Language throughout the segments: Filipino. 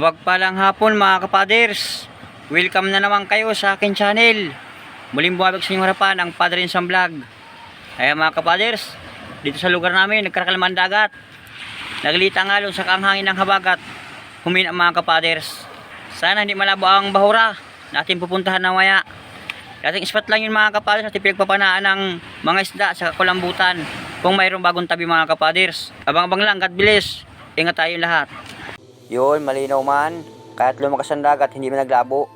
Mapagpalang hapon mga kapaders. Welcome na naman kayo sa akin channel. Muling buwabag sa inyong harapan ang Padre Sam Vlog. Kaya mga kapaders, dito sa lugar namin nagkarakalman dagat. Naglita ng sa kanghangin ng habagat. Humina mga kapaders. Sana hindi malabo ang bahura na ating pupuntahan na maya. Dating spot lang yun mga kapaders at pinagpapanaan ng mga isda sa kulambutan. Kung mayroong bagong tabi mga kapaders. Abang-abang lang, God bless. Ingat tayo lahat. Yun, malinaw man. Kahit lumakas ang dagat, hindi man naglabo.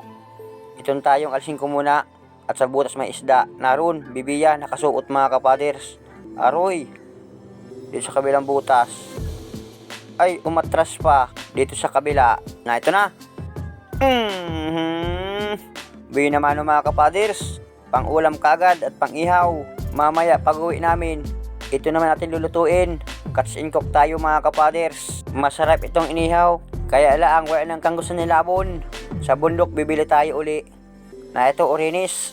Itong tayong alisin ko muna. At sa butas may isda. Naroon, bibiya, nakasuot mga kapaders. Aroy. Dito sa kabilang butas. Ay, umatras pa. Dito sa kabila. Na, ito na. Mm-hmm. Biyo naman mga kapaders. Pang ulam kagad at pang ihaw. Mamaya pag uwi namin, ito naman natin lulutuin. Cuts and cook tayo mga kapaders. Masarap itong inihaw. Kaya laang wala nang kang gusto nilabon. Sa bundok bibili tayo uli. Na ito orinis.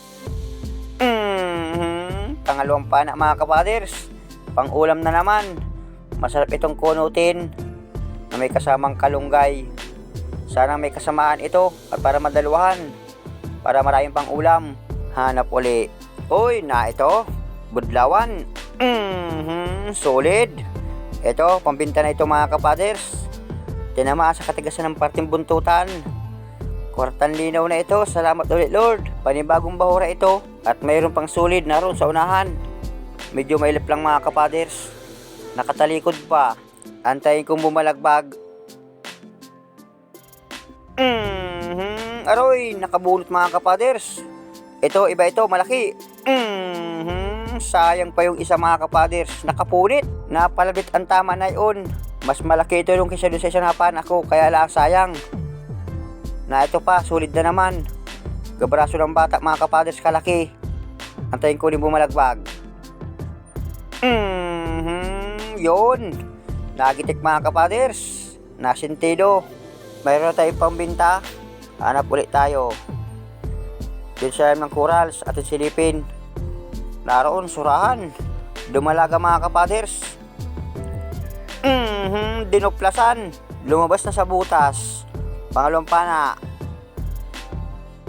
Mm-hmm. Pangalawang pana mga kapaders. Pang ulam na naman. Masarap itong kunutin na may kasamang kalunggay. Sana may kasamaan ito at para madaluhan. Para maraming pang ulam. Hanap uli. Uy, na ito. Budlawan. Mm-hmm. Solid. Ito, pambinta na ito mga kapaders. Tinamaan sa katigasan ng parting buntutan. Kwartan linaw na ito. Salamat ulit Lord. Panibagong bahura ito. At mayroon pang solid na ron sa unahan. Medyo mailip lang mga kapaders. Nakatalikod pa. Antayin kong bumalagbag. Mm-hmm. Aroy, nakabunot mga kapaders. Ito, iba ito, malaki. Mm-hmm. Sayang pa yung isa mga kapaders. Nakapunit. Napalabit ang tama na yun. Mas malaki ito yung kaysa doon sa isang hapan ako. Kaya lang sayang. Na ito pa, sulit na naman. Gabraso ng bata mga kapaders kalaki. Antayin ko din bumalagbag. Mm-hmm. Yun. Nagitik mga kapaders. Nasintido. Mayroon na tayong pambinta. Hanap ulit tayo. Dito sa ng corals at silipin. Naroon, surahan. Dumalaga mga kapaders. Mm-hmm, dinoplasan. Lumabas na sa butas. Pangalawang pana.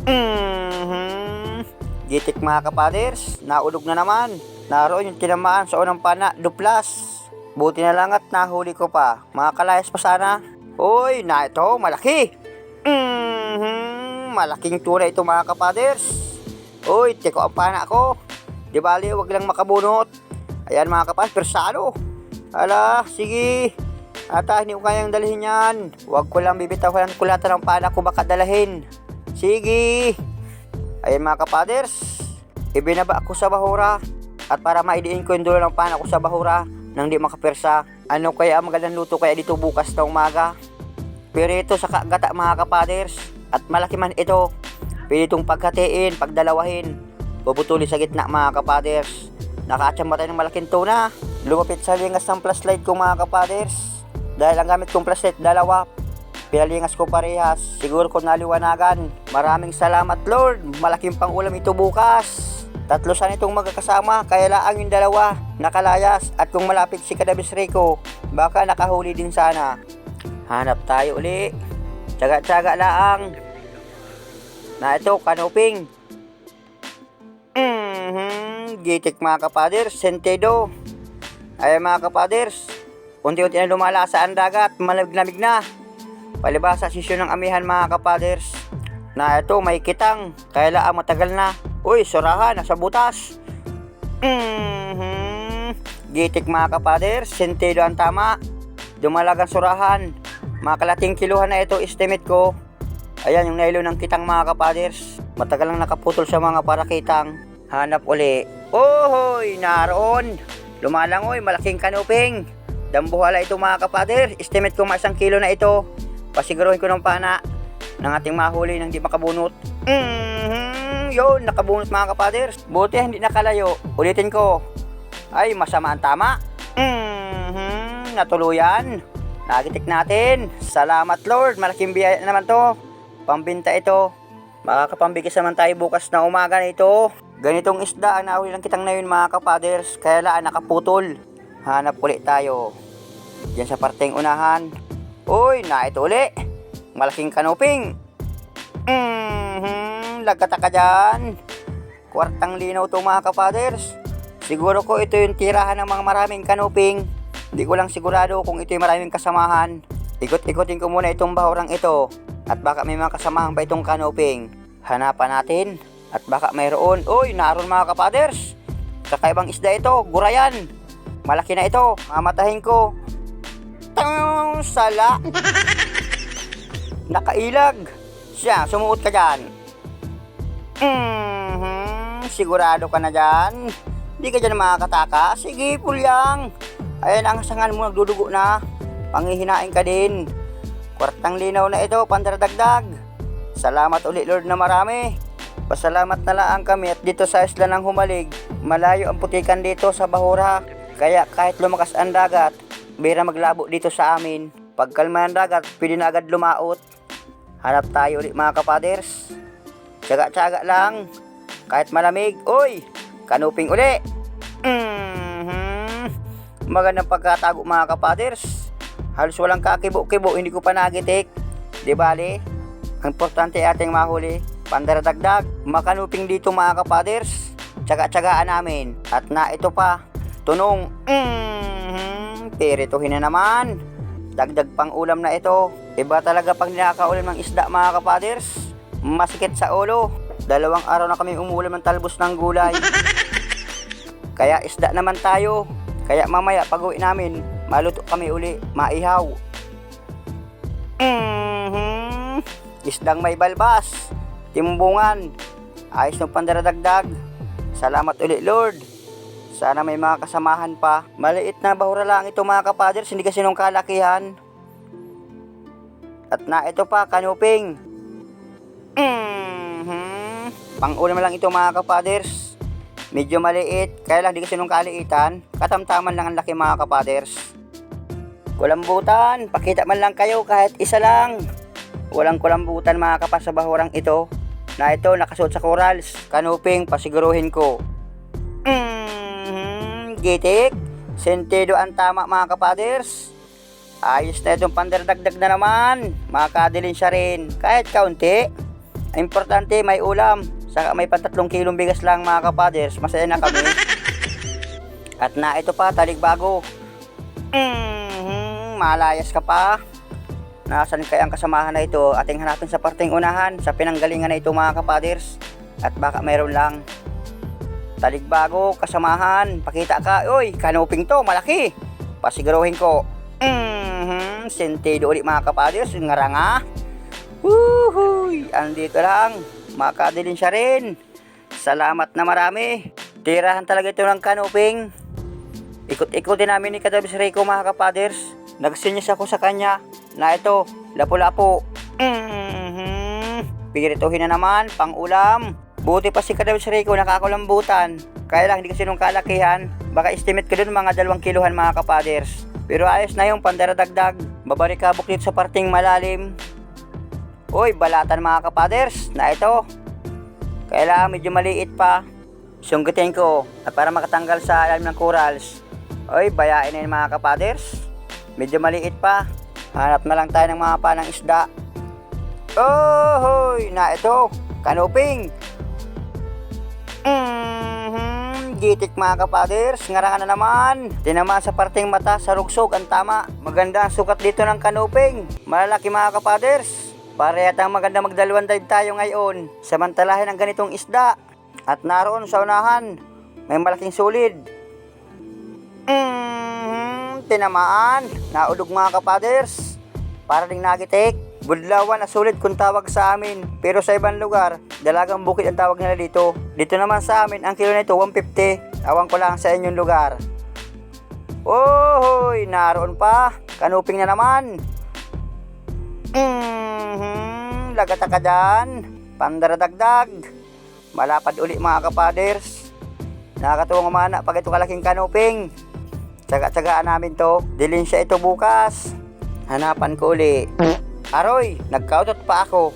Mm-hmm. Gitik mga kapaders. Naulog na naman. Naroon yung tinamaan sa unang pana. Duplas. Buti na lang at nahuli ko pa. Mga kalayas pa sana. Uy, na ito. Malaki. Mm-hmm, malaking tunay ito mga kapaders. Uy, tiko ang pana ko. Di bali, wag lang makabunot. Ayan mga kapaders, persado. Ala, sige. Ata, hindi ko kayang dalhin yan. Huwag ko lang bibitawan ang kulatan ng pana ko baka dalahin. Sige. Ayan mga kapaders. Ibinaba ako sa bahura. At para maidiin ko yung dulo ng pana ko sa bahura nang di makapersa. Ano kaya ang magandang luto kaya dito bukas na umaga? Pero ito sa kagata mga kapaders. At malaki man ito. Pwede itong paghatiin, pagdalawahin. Bubutuli sa gitna mga kapaders. Nakaachamba tayo ng malaking tuna. Lumapit sa lingas ng flashlight ko mga kapaders. Dahil ang gamit kong flashlight, dalawa. Pinalingas ko parehas. Siguro ko naliwanagan. Maraming salamat Lord. Malaking pang ulam ito bukas. Tatlo sana itong magkakasama. Kaya laang yung dalawa. Nakalayas. At kung malapit si Kadabis Rico, baka nakahuli din sana. Hanap tayo uli. Tsaga-tsaga laang. Na ito, kanuping. Mm-hmm. Gitik mga kapaders, sentido. Ay mga kapaders, unti-unti na lumalasa ang dagat, malamig-lamig na. Palibasa sisyon ng amihan mga kapaders. Na ito, may kitang, kaya lang matagal na. Uy, surahan, nasa butas. Mm-hmm. Gitik mga kapaders, sentido ang tama. Dumalagang surahan. Mga kalating kiluhan na ito, estimate ko. Ayan yung nailo ng kitang mga kapaders. Matagal lang nakaputol sa mga parakitang. Hanap uli. Ohoy, naroon. Lumalangoy, malaking kanuping. Dambuhala ito mga kapader. Estimate ko mga isang kilo na ito. Pasiguruhin ko ng pana ng ating mahuli nang di makabunot. Mm-hmm, yun, nakabunot mga kapader. Buti hindi nakalayo. Ulitin ko. Ay, masama ang tama. Mm-hmm, natuluyan. Nagitik natin. Salamat Lord. Malaking biyaya na naman to. Pambinta ito. Makakapambigas naman tayo bukas na umaga na ito. Ganitong isda ang nahuli lang kitang na yun mga kapaders. Kaya laan nakaputol. Hanap ulit tayo. Diyan sa parteng unahan. Uy, na ito uli. malaking kanuping. Mhm, lagkata ka dyan. Kwartang linaw to mga kapaders. Siguro ko ito yung tirahan ng mga maraming kanuping. Hindi ko lang sigurado kung ito yung maraming kasamahan. Ikot-ikotin ko muna itong bahurang ito. At baka may mga kasamahan pa itong kanuping. Hanapan natin. At baka mayroon. Uy, naroon mga kapaders. Kakaibang isda ito, gurayan. Malaki na ito, mamatahin ko. Tang sala. Nakailag. Siya, sumuot ka dyan. Mhm, sigurado ka na dyan. Hindi ka dyan makakataka. Sige, pulyang. Ayan ang sangan mo nagdudugo na. Pangihinain ka din. Kwartang linaw na ito, pandaradagdag. Salamat ulit Lord na marami. Pasalamat na lang kami at dito sa isla ng humalig, malayo ang putikan dito sa Bahura. Kaya kahit lumakas ang dagat, bira maglabo dito sa amin. Pagkalma ang dagat, pwede na agad lumaot. Hanap tayo ulit mga kapaders. Tsaga-tsaga lang. Kahit malamig, uy, kanuping uli. Mhm. Magandang pagkatago mga kapaders. Halos walang kakibo-kibo, hindi ko pa nagitik. Di bali, ang importante ating mahuli. Pandaradagdag, makanuping dito mga kapaders. Tsaga-tsagaan namin. At na ito pa, tunong, mhm, pirituhin na naman. Dagdag pang ulam na ito. Iba talaga pag ninakaulam ng isda mga kapaders. Masikit sa ulo. Dalawang araw na kami umuulam ng talbos ng gulay. Kaya isda naman tayo. Kaya mamaya pag uwi namin, maluto kami uli, maihaw. Mhm. Isdang may balbas, timbungan, ayos ng pandaradagdag. Salamat ulit Lord. Sana may mga kasamahan pa. Maliit na bahura lang ito mga kapaders, hindi kasi nung kalakihan. At na ito pa, kanuping. Mhm. Pang-ulam lang ito mga kapaders. Medyo maliit, kaya lang di kasi nung kaliitan. Katamtaman lang ang laki mga kapaders. Kulambutan, pakita man lang kayo kahit isa lang. Walang kulambutan mga kapas sa bahurang ito. Na ito nakasuot sa corals. Kanuping, pasiguruhin ko. Mhm, gitik. Sentido ang tama mga kapaders. Ayos na itong pandardagdag na naman. Makakadilin siya rin. Kahit kaunti. Importante may ulam. Saka may pantatlong kilong bigas lang mga kapaders. Masaya na kami. At na ito pa, taligbago. Malayas ka pa. Nasaan kaya ang kasamahan na ito? Ating hanapin sa parteng unahan, sa pinanggalingan na ito mga kapaders. At baka mayroon lang. Taligbago, kasamahan, pakita ka. Uy, kanuping to, malaki. Pasiguruhin ko. Mhm, sentido ulit mga kapaders, ngaranga. Woohoo! Andito lang. Makadilin siya rin. Salamat na marami. Tirahan talaga ito ng kanuping. Ikot-ikotin namin ni Kadabis Rico mga kapaders. Nagsinyas ako sa kanya na ito, lapo-lapo. Mm-hmm. Pirituhin na naman, pang ulam. Buti pa si Kadabis Rico nakakulambutan. Kaya lang hindi kasi nung kalakihan. Baka estimate ko dun mga dalawang kiluhan mga kapaders. Pero ayos na yung pandaradagdag. Babarikabok dito sa parting malalim. Uy, balatan mga kapaders na ito. Kailangan medyo maliit pa. Sunggitin ko at para makatanggal sa alam ng corals. Uy, bayain na yun mga kapaders. Medyo maliit pa. Hanap na lang tayo ng mga panang isda. Oh, hoy, na ito. Kanuping. Mhm, gitik mga kapaders. Ngarangan na naman. Tinamaan sa parteng mata sa rugsog ang tama. Maganda ang sukat dito ng kanuping. Malalaki mga kapaders. Para yata maganda magdalawang dive tayo ngayon. Samantalahin ang ganitong isda. At naroon sa unahan, may malaking sulid. Mhm, tinamaan. Naulog mga kapaders. Para ding nagitik. Budlawan na sulit kung tawag sa amin. Pero sa ibang lugar, dalagang bukid ang tawag nila dito. Dito naman sa amin, ang kilo nito 150. Awang ko lang sa inyong lugar. Ohoy, naroon pa. Kanuping na naman. Mhm, lagata ka dyan. Pandaradagdag. Malapad uli mga kapaders. Nakakatuwang umana pag ito kalaking kanuping. Tsaga-tsagaan namin to. Dilin siya ito bukas. Hanapan ko uli. Aroy, nagkautot pa ako.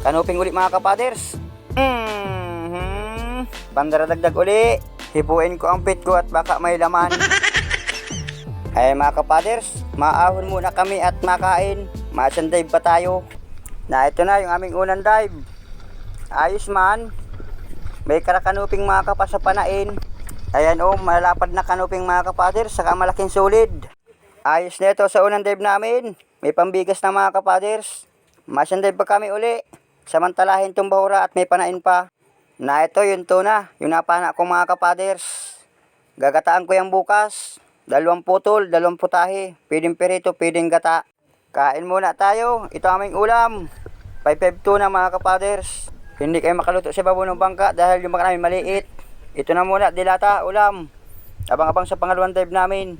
Kanuping uli mga kapaders. Mhm, pandaradagdag uli. Hipuin ko ang pit ko at baka may laman. Ay mga kapaders, maahon muna kami at makain. Masanday pa tayo. Na ito na yung aming unang dive. Ayos man. May karakanuping mga kapa sa panain. Ayan oh, malapad na kanuping mga kapaders, saka malaking solid. Ayos na ito sa unang dive namin. May pambigas na mga kapaders. Masyang dive pa kami uli. Samantalahin tong bahura at may panain pa. Na ito yung tuna, yung napana ko mga kapaders. Gagataan ko yan bukas. Dalawang putol, dalawang putahe. Pwedeng perito, pwedeng gata. Kain muna tayo. Ito aming ulam. 552 na mga kapaders. Hindi kayo makaluto sa babaw ng bangka dahil yung bangka maliit. Ito na muna, dilata, ulam. Abang-abang sa pangalawang dive namin.